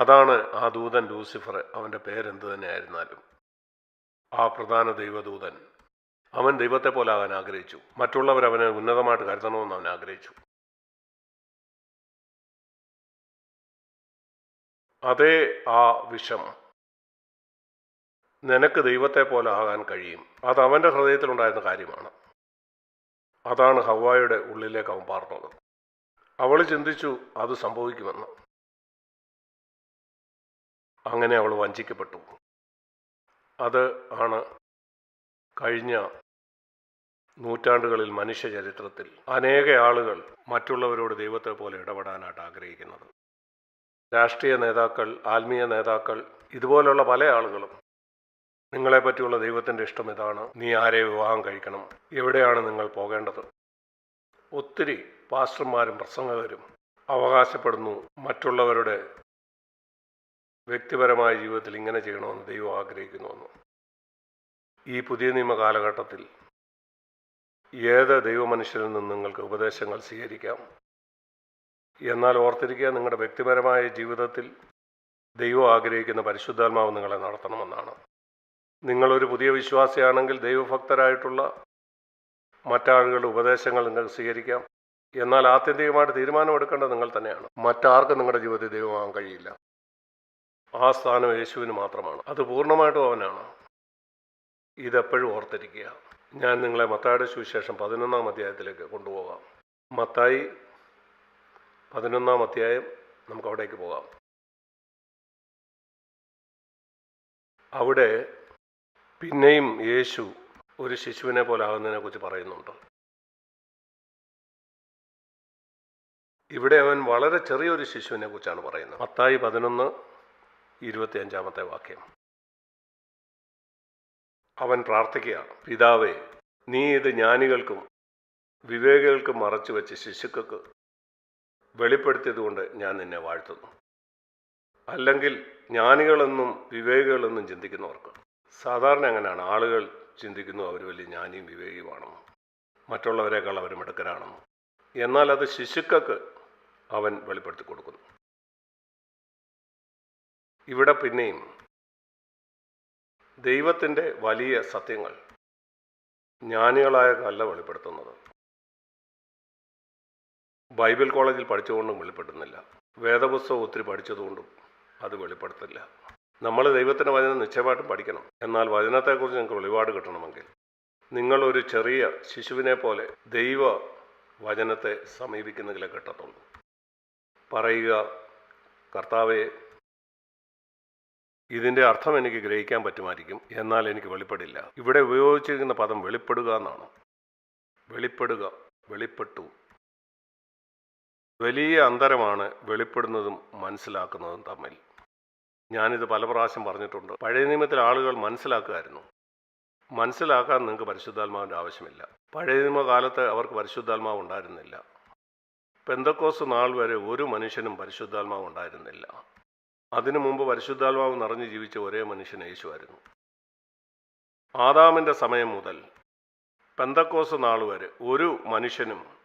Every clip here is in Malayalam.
അതാണ് ആ ദൂതൻ ലൂസിഫർ അവന്റെ പേരെന്ത് തന്നെയായിരുന്നാലും. ആ പ്രധാന ദൈവദൂതൻ. അവൻ ദൈവത്തെ പോലെ ആകാൻ ആഗ്രഹിച്ചു. മറ്റുള്ളവർ അവനെ ഉന്നതമായിട്ട് കരുതണമെന്ന് അവൻ ആഗ്രഹിച്ചു. അതേ ആ വിഷം നിനക്ക് ദൈവത്തെ പോലെ ആകാൻ കഴിയും. അത് അവന്റെ ഹൃദയത്തിലുണ്ടായിരുന്ന കാര്യമാണ്. അതാണ് ഹവായുടെ ഉള്ളിലേക്ക് അവൻ പാർന്നത്. അവൾ ചിന്തിച്ചു അത് സംഭവിക്കുമെന്ന്. അങ്ങനെ അവൾ വഞ്ചിക്കപ്പെട്ടു. അത് ആണ് കഴിഞ്ഞ നൂറ്റാണ്ടുകളിൽ മനുഷ്യ ചരിത്രത്തിൽ അനേക ആളുകൾ മറ്റുള്ളവരോട് ദൈവത്തെ പോലെ ഇടപെടാനായിട്ട് ആഗ്രഹിക്കുന്നത്. രാഷ്ട്രീയ നേതാക്കൾ ആത്മീയ നേതാക്കൾ ഇതുപോലുള്ള പല ആളുകളും നിങ്ങളെ പറ്റിയുള്ള ദൈവത്തിന്റെ ഇഷ്ടം ഇതാണ്. നീ ആരെ വിവാഹം കഴിക്കണം? എവിടെയാണ് നിങ്ങൾ പോകേണ്ടത്? ഒത്തിരി പാസ്റ്റർമാരും പ്രസംഗകരും അവകാശപ്പെടുന്നു മറ്റുള്ളവരുടെ വ്യക്തിപരമായ ജീവിതത്തിൽ ഇങ്ങനെ ചെയ്യണമെന്ന് ദൈവം ആഗ്രഹിക്കുന്നുവെന്ന്. ഈ പുതിയ നിയമ കാലഘട്ടത്തിൽ ഏത് ദൈവമനുഷ്യരിൽ നിന്നും നിങ്ങൾക്ക് ഉപദേശങ്ങൾ സ്വീകരിക്കാം? എന്നാൽ ഓർത്തിരിക്കുക നിങ്ങളുടെ വ്യക്തിപരമായ ജീവിതത്തിൽ ദൈവം ആഗ്രഹിക്കുന്ന പരിശുദ്ധാത്മാവ് നിങ്ങളെ നടത്തണമെന്നാണ്. നിങ്ങളൊരു പുതിയ വിശ്വാസിയാണെങ്കിൽ ദൈവഭക്തരായിട്ടുള്ള മറ്റാളുകളുടെ ഉപദേശങ്ങൾ നിങ്ങൾക്ക് സ്വീകരിക്കാം. എന്നാൽ ആത്യന്തികമായിട്ട് തീരുമാനമെടുക്കേണ്ടത് നിങ്ങൾ തന്നെയാണ്. മറ്റാർക്കും നിങ്ങളുടെ ജീവിതത്തിൽ ദൈവമാകാൻ കഴിയില്ല. ആ സ്ഥാനം യേശുവിന് മാത്രമാണ്. അത് പൂർണമായിട്ടും അവനാണ്. ഇതെപ്പോഴും ഓർത്തിരിക്കുക. ഞാൻ നിങ്ങളെ മത്തായുടെ സുവിശേഷം പതിനൊന്നാം അധ്യായത്തിലേക്ക് കൊണ്ടുപോകാം. മത്തായി പതിനൊന്നാം അധ്യായം നമുക്ക് അവിടേക്ക് പോകാം. അവിടെ പിന്നെയും യേശു ഒരു ശിശുവിനെ പോലെ ആകുന്നതിനെ കുറിച്ച് പറയുന്നുണ്ട്. ഇവിടെ അവൻ വളരെ ചെറിയൊരു ശിശുവിനെ കുറിച്ചാണ് പറയുന്നത്. മത്തായി പതിനൊന്ന് ഇരുപത്തി അഞ്ചാമത്തെ വാക്യം. അവൻ പ്രാർത്ഥിക്കുകയാണ് പിതാവേ നീ ഇത് ജ്ഞാനികൾക്കും വിവേകികൾക്കും മറച്ചു വെച്ച് ശിശുക്കൾക്ക് വെളിപ്പെടുത്തിയതുകൊണ്ട് ഞാൻ നിന്നെ വാഴ്ത്തുന്നു. അല്ലെങ്കിൽ ജ്ഞാനികളെന്നും വിവേകികളെന്നും ചിന്തിക്കുന്നവർക്ക്. സാധാരണ അങ്ങനെയാണ്. ആളുകൾ ചിന്തിക്കുന്നു അവർ വലിയ ജ്ഞാനിയും വിവേകിയുമാണോ മറ്റുള്ളവരെക്കാൾ അവർ മിടുക്കരാണെന്ന്. എന്നാൽ അത് ശിശുക്കൾക്ക് അവൻ വെളിപ്പെടുത്തി കൊടുക്കുന്നു. ഇവിടെ പിന്നെയും ദൈവത്തിന്റെ വലിയ സത്യങ്ങൾ ജ്ഞാനികളായ കല്ല വെളിപ്പെടുത്തുന്നത്. ബൈബിൾ കോളേജിൽ പഠിച്ചുകൊണ്ടും വെളിപ്പെടുത്തുന്നില്ല. വേദപുസ്തകം ഒത്തിരി പഠിച്ചതുകൊണ്ടും അത് വെളിപ്പെടുത്തില്ല. നമ്മൾ ദൈവത്തിന്റെ വചനം നിശ്ചയമായിട്ടും പഠിക്കണം. എന്നാൽ വചനത്തെക്കുറിച്ച് നിങ്ങൾക്ക് വെളിപാട് കിട്ടണമെങ്കിൽ നിങ്ങൾ ഒരു ചെറിയ ശിശുവിനെ പോലെ ദൈവ വചനത്തെ സമീപിക്കുന്നെങ്കിലേ കിട്ടത്തുള്ളൂ. പറയുക കർത്താവെ ഇതിന്റെ അർത്ഥം എനിക്ക് ഗ്രഹിക്കാൻ പറ്റുമായിരിക്കും. എന്നാൽ എനിക്ക് വെളിപ്പെടില്ല. ഇവിടെ ഉപയോഗിച്ചിരിക്കുന്ന പദം വെളിപ്പെടുക എന്നാണ്. വെളിപ്പെടുക വെളിപ്പെട്ടു. വലിയ അന്തരമാണ് വെളിപ്പെടുന്നതും മനസ്സിലാക്കുന്നതും തമ്മിൽ. ഞാനിത് പല പ്രാവശ്യം പറഞ്ഞിട്ടുണ്ട്. പഴയ നിയമത്തിൽ ആളുകൾ മനസ്സിലാക്കുമായിരുന്നു. മനസ്സിലാക്കാൻ നിങ്ങൾക്ക് പരിശുദ്ധാത്മാവിന്റെ ആവശ്യമില്ല. പഴയ നിയമകാലത്ത് അവർക്ക് പരിശുദ്ധാത്മാവ് ഉണ്ടായിരുന്നില്ല. പെന്തക്കോസ് നാൾ വരെ ഒരു മനുഷ്യനും പരിശുദ്ധാത്മാവ് ഉണ്ടായിരുന്നില്ല. അതിനു മുമ്പ് പരിശുദ്ധാത്മാവ് നിറഞ്ഞു ജീവിച്ച ഒരേ മനുഷ്യൻ യേശു ആയിരുന്നു ആദാമിന്റെ സമയം മുതൽ പെന്തക്കോസ് നാൾ വരെ ഒരു മനുഷ്യനും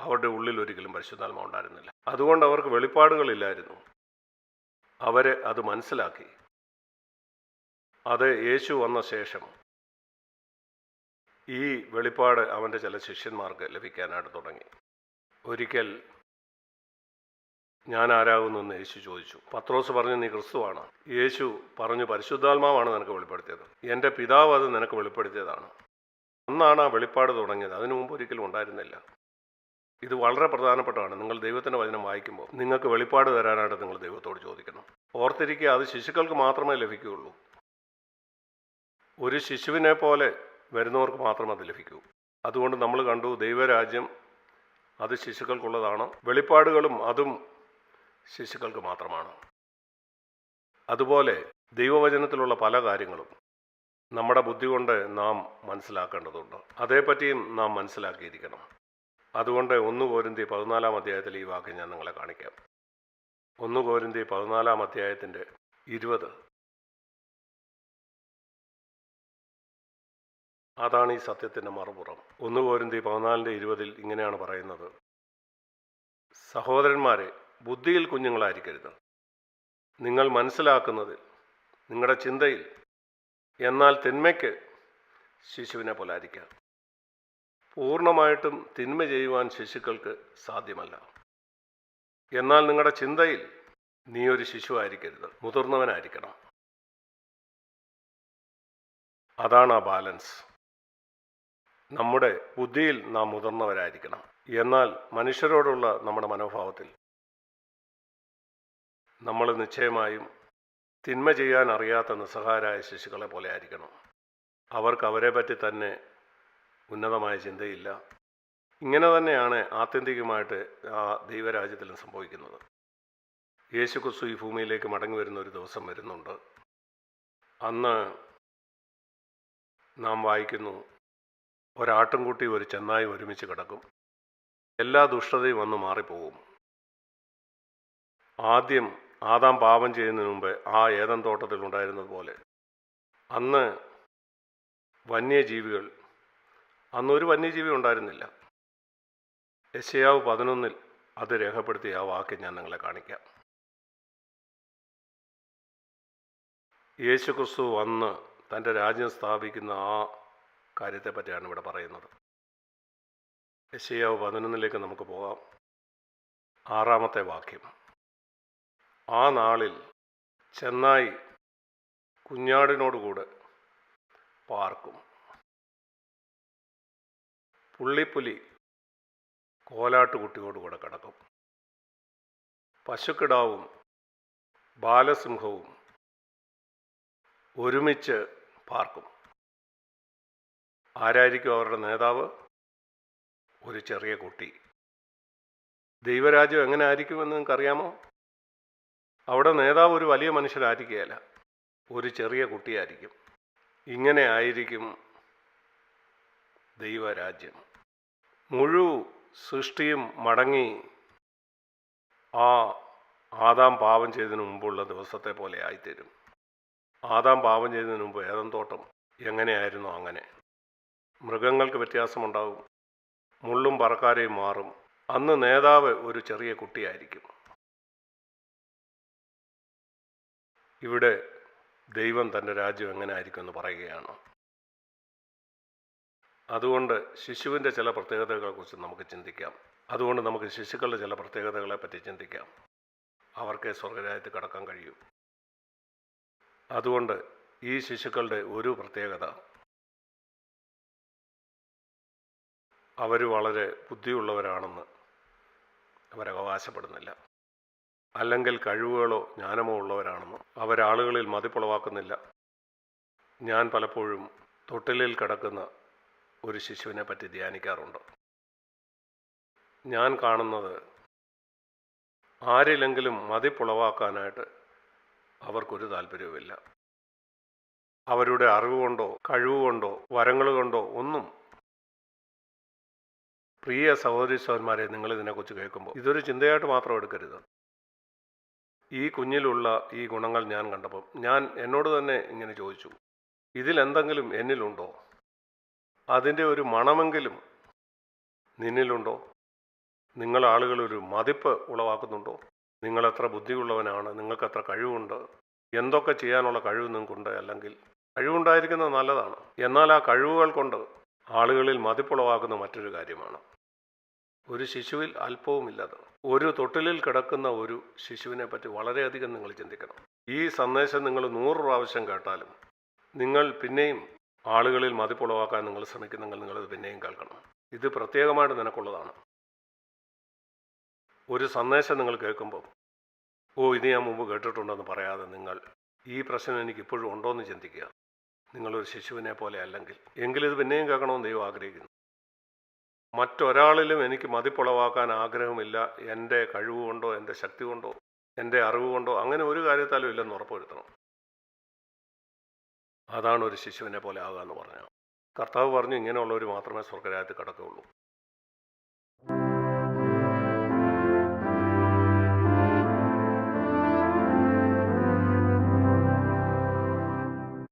അവരുടെ ഉള്ളിൽ ഒരിക്കലും പരിശുദ്ധാത്മാവ് ഉണ്ടായിരുന്നില്ല. അതുകൊണ്ട് അവർക്ക് വെളിപ്പാടുകളില്ലായിരുന്നു. അവരെ അത് മനസ്സിലാക്കി. അത് യേശു വന്ന ശേഷം ഈ വെളിപ്പാട് അവന്റെ ചില ശിഷ്യന്മാർക്ക് ലഭിക്കാനായിട്ട് തുടങ്ങി. ഒരിക്കൽ ഞാൻ ആരാകുന്നു എന്ന് യേശു ചോദിച്ചു. പത്രോസ് പറഞ്ഞു നീ ക്രിസ്തുവാണ്. യേശു പറഞ്ഞു പരിശുദ്ധാത്മാവാണ് നിനക്ക് വെളിപ്പെടുത്തിയത്. എന്റെ പിതാവ് അത് നിനക്ക് വെളിപ്പെടുത്തിയതാണ്. അന്നാണ് ആ വെളിപ്പാട് തുടങ്ങിയത്. അതിനു മുമ്പ് ഒരിക്കലും ഉണ്ടായിരുന്നില്ല. ഇത് വളരെ പ്രധാനപ്പെട്ടതാണ്. നിങ്ങൾ ദൈവത്തിന്റെ വചനം വായിക്കുമ്പോൾ നിങ്ങൾക്ക് വെളിപ്പാട് തരാനായിട്ട് നിങ്ങൾ ദൈവത്തോട് ചോദിക്കണം. ഓർത്തിരിക്കുക അത് ശിശുക്കൾക്ക് മാത്രമേ ലഭിക്കുകയുള്ളൂ. ഒരു ശിശുവിനെ പോലെ വരുന്നവർക്ക് മാത്രമേ അത് ലഭിക്കൂ. അതുകൊണ്ട് നമ്മൾ കണ്ടു ദൈവരാജ്യം അത് ശിശുക്കൾക്കുള്ളതാണ്. വെളിപ്പാടുകളും അതും ശിശുക്കൾക്ക് മാത്രമാണ്. അതുപോലെ ദൈവവചനത്തിലുള്ള പല കാര്യങ്ങളും നമ്മുടെ ബുദ്ധി കൊണ്ട് നാം മനസ്സിലാക്കേണ്ടതുണ്ട്. അതേപ്പറ്റിയും നാം മനസ്സിലാക്കിയിരിക്കണം. അതുകൊണ്ട് ഒന്ന് കോരിന്തി പതിനാലാം അധ്യായത്തിൽ ഈ വാക്ക് ഞാൻ നിങ്ങളെ കാണിക്കാം. ഒന്ന് കോരിന്തി പതിനാലാം അധ്യായത്തിന്റെ ഇരുപത്. അതാണ് ഈ സത്യത്തിന്റെ മറുപുറം. ഒന്ന് കോരിന്തി പതിനാലിന്റെ ഇരുപതിൽ ഇങ്ങനെയാണ് പറയുന്നത്. സഹോദരന്മാരെ ബുദ്ധിയിൽ കുഞ്ഞുങ്ങളായിരിക്കരുത്. നിങ്ങൾ മനസ്സിലാക്കുന്നതിൽ നിങ്ങളുടെ ചിന്തയിൽ. എന്നാൽ തിന്മയ്ക്ക് ശിശുവിനെ പോലായിരിക്കാം പൂർണമായിട്ടും തിന്മ ചെയ്യുവാൻ ശിശുക്കൾക്ക് സാധ്യമല്ല. എന്നാൽ നിങ്ങളുടെ ചിന്തയിൽ നീ ഒരു ശിശു ആയിരിക്കരുത് മുതിർന്നവനായിരിക്കണം. അതാണ് ആ ബാലൻസ്. നമ്മുടെ ബുദ്ധിയിൽ നാം മുതിർന്നവരായിരിക്കണം. എന്നാൽ മനുഷ്യരോടുള്ള നമ്മുടെ മനോഭാവത്തിൽ നമ്മൾ നിശ്ചയമായും തിന്മ ചെയ്യാൻ അറിയാത്ത നിസ്സഹാരായ ശിശുക്കളെ പോലെ ആയിരിക്കണം. അവർക്ക് അവരെ പറ്റി തന്നെ ഉന്നതമായ ചിന്തയില്ല. ഇങ്ങനെ തന്നെയാണ് ആത്യന്തികമായിട്ട് ആ ദൈവരാജ്യത്തിലും സംഭവിക്കുന്നത്. യേശു ക്രിസ്തു ഈ ഭൂമിയിലേക്ക് മടങ്ങി വരുന്ന ഒരു ദിവസം വരുന്നുണ്ട്. അന്ന് നാം വായിക്കുന്നു ഒരാട്ടിൻകുട്ടി ഒരു ചെന്നായി ഒരുമിച്ച് കിടക്കും. എല്ലാ ദുഷ്ടതയും വന്ന് മാറിപ്പോകും ആദ്യം ആദാം പാപം ചെയ്യുന്നതിന് മുമ്പ് ആ ഏതൻ തോട്ടത്തിൽ ഉണ്ടായിരുന്നത് പോലെ. അന്ന് വന്യജീവികൾ അന്നൊരു വന്യജീവി ഉണ്ടായിരുന്നില്ല. യശയാവ് പതിനൊന്നിൽ അത് രേഖപ്പെടുത്തിയ ആ വാക്യം ഞാൻ നിങ്ങളെ കാണിക്കാം. യേശു ക്രിസ്തു വന്ന് തന്റെ രാജ്യം സ്ഥാപിക്കുന്ന ആ കാര്യത്തെ പറ്റിയാണ് ഇവിടെ പറയുന്നത്. യശയാവ് പതിനൊന്നിലേക്ക് നമുക്ക് പോകാം. ആറാമത്തെ വാക്യം. ആ നാളിൽ ചെന്നായി കുഞ്ഞാടിനോടുകൂടെ പാർക്കും. പുള്ളിപ്പുലി കോലാട്ടുകുട്ടിയോടുകൂടെ കിടക്കും. പശുക്കിടാവും ബാലസിംഹവും ഒരുമിച്ച് പാർക്കും. ആരായിരിക്കും അവരുടെ നേതാവ്? ഒരു ചെറിയ കുട്ടി. ദൈവരാജ്യം എങ്ങനെ ആയിരിക്കുമെന്ന് നിങ്ങൾക്കറിയാമോ? അവിടെ നേതാവ് ഒരു വലിയ മനുഷ്യരായിരിക്കുകയല്ല. ഒരു ചെറിയ കുട്ടിയായിരിക്കും. ഇങ്ങനെ ആയിരിക്കും ദൈവരാജ്യം. മുഴു സൃഷ്ടിയും മടങ്ങി ആ ആദാം പാപം ചെയ്തതിനു മുമ്പുള്ള ദിവസത്തെ പോലെ ആയിത്തീരും. ആദാം പാപം ചെയ്തതിനു മുമ്പ് ഏതം തോട്ടം എങ്ങനെയായിരുന്നു അങ്ങനെ? മൃഗങ്ങൾക്ക് വ്യത്യാസമുണ്ടാകും. മുള്ളും പറക്കാരെയും മാറും. അന്ന് നേതാവ് ഒരു ചെറിയ കുട്ടിയായിരിക്കും. ഇവിടെ ദൈവം തന്റെ രാജ്യം എങ്ങനെ ആയിരിക്കും എന്ന് പറയുകയാണ്. അതുകൊണ്ട് ശിശുവിന്റെ ചില പ്രത്യേകതകളെക്കുറിച്ച് നമുക്ക് ചിന്തിക്കാം. അതുകൊണ്ട് നമുക്ക് ശിശുക്കളുടെ ചില പ്രത്യേകതകളെ പറ്റി ചിന്തിക്കാം. അവർക്ക് സ്വർഗരാജ്യത്ത് കടക്കാൻ കഴിയും. അതുകൊണ്ട് ഈ ശിശുക്കളുടെ ഒരു പ്രത്യേകത അവർ വളരെ ബുദ്ധിയുള്ളവരാണെന്ന് അവരവകാശപ്പെടുന്നില്ല. അല്ലെങ്കിൽ കഴിവുകളോ ജ്ഞാനമോ ഉള്ളവരാണെന്ന് അവരാളുകളിൽ മതിപ്പുളവാക്കുന്നില്ല. ഞാൻ പലപ്പോഴും തൊട്ടിലിൽ കിടക്കുന്ന ഒരു ശിശുവിനെ പറ്റി ധ്യാനിക്കാറുണ്ട്. ഞാൻ കാണുന്നത് ആരിലെങ്കിലും മതിപ്പുളവാക്കാനായിട്ട് അവർക്കൊരു താല്പര്യവുമില്ല. അവരുടെ അറിവ് കൊണ്ടോ കഴിവ് കൊണ്ടോ വരങ്ങൾ കൊണ്ടോ ഒന്നും പ്രിയ സഹോദരി സഹോദരന്മാരെ നിങ്ങളിതിനെക്കുറിച്ച് കേൾക്കുമ്പോൾ ഇതൊരു ചിന്തയായിട്ട് മാത്രം എടുക്കരുത്. ഈ കുഞ്ഞിലുള്ള ഈ ഗുണങ്ങൾ ഞാൻ കണ്ടപ്പോൾ ഞാൻ എന്നോട് തന്നെ ഇങ്ങനെ ചോദിച്ചു ഇതിലെന്തെങ്കിലും എന്നിലുണ്ടോ? അതിന്റെ ഒരു മണമെങ്കിലും നിന്നിലുണ്ടോ? നിങ്ങൾ ആളുകൾ ഒരു മതിപ്പ് ഉളവാക്കുന്നുണ്ടോ? നിങ്ങൾ എത്ര ബുദ്ധിയുള്ളവനാണ്? നിങ്ങൾക്ക് എത്ര കഴിവുണ്ട്? എന്തൊക്കെ ചെയ്യാനുള്ള കഴിവ് നിങ്ങൾക്കുണ്ട്? അല്ലെങ്കിൽ കഴിവുണ്ടായിരിക്കുന്നത് നല്ലതാണ്. എന്നാൽ ആ കഴിവുകൾ കൊണ്ട് ആളുകളിൽ മതിപ്പുളവാക്കുന്ന മറ്റൊരു കാര്യമാണ്. ഒരു ശിശുവിൽ അല്പവുമില്ലത് ഒരു തൊട്ടിലിൽ കിടക്കുന്ന ഒരു ശിശുവിനെ പറ്റി വളരെയധികം നിങ്ങൾ ചിന്തിക്കണം. ഈ സന്ദേശം നിങ്ങൾ നൂറ് പ്രാവശ്യം കേട്ടാലും നിങ്ങൾ പിന്നെയും ആളുകളിൽ മതിപ്പുളവാക്കാൻ നിങ്ങൾ ശ്രമിക്കുന്നെങ്കിൽ നിങ്ങളത് പിന്നെയും കേൾക്കണം. ഇത് പ്രത്യേകമായിട്ട് നിനക്കുള്ളതാണ്. ഒരു സന്ദേശം നിങ്ങൾ കേൾക്കുമ്പോൾ ഓ ഇത് ഞാൻ മുമ്പ് കേട്ടിട്ടുണ്ടെന്ന് പറയാതെ നിങ്ങൾ ഈ പ്രശ്നം എനിക്ക് ഇപ്പോഴും ഉണ്ടോ എന്ന് ചിന്തിക്കുക. നിങ്ങളൊരു ശിശുവിനെ പോലെ അല്ലെങ്കിൽ എങ്കിലിത് പിന്നെയും കേൾക്കണമെന്ന് ദൈവം ആഗ്രഹിക്കുന്നു. മറ്റൊരാളിലും എനിക്ക് മതിപ്പുളവാക്കാൻ ആഗ്രഹമില്ല. എന്റെ കഴിവ് കൊണ്ടോ എന്റെ ശക്തി കൊണ്ടോ എന്റെ അറിവ് കൊണ്ടോ അങ്ങനെ ഒരു കാര്യത്താലും ഇല്ലെന്ന് ഉറപ്പുവരുത്തണം. അതാണ് ഒരു ശിശുവിനെ പോലെ ആകുക എന്ന് കർത്താവ് പറഞ്ഞു ഇങ്ങനെയുള്ളവർ മാത്രമേ സ്വർഗരാജ്യത്തിൽ കടക്കുകയുള്ളൂ.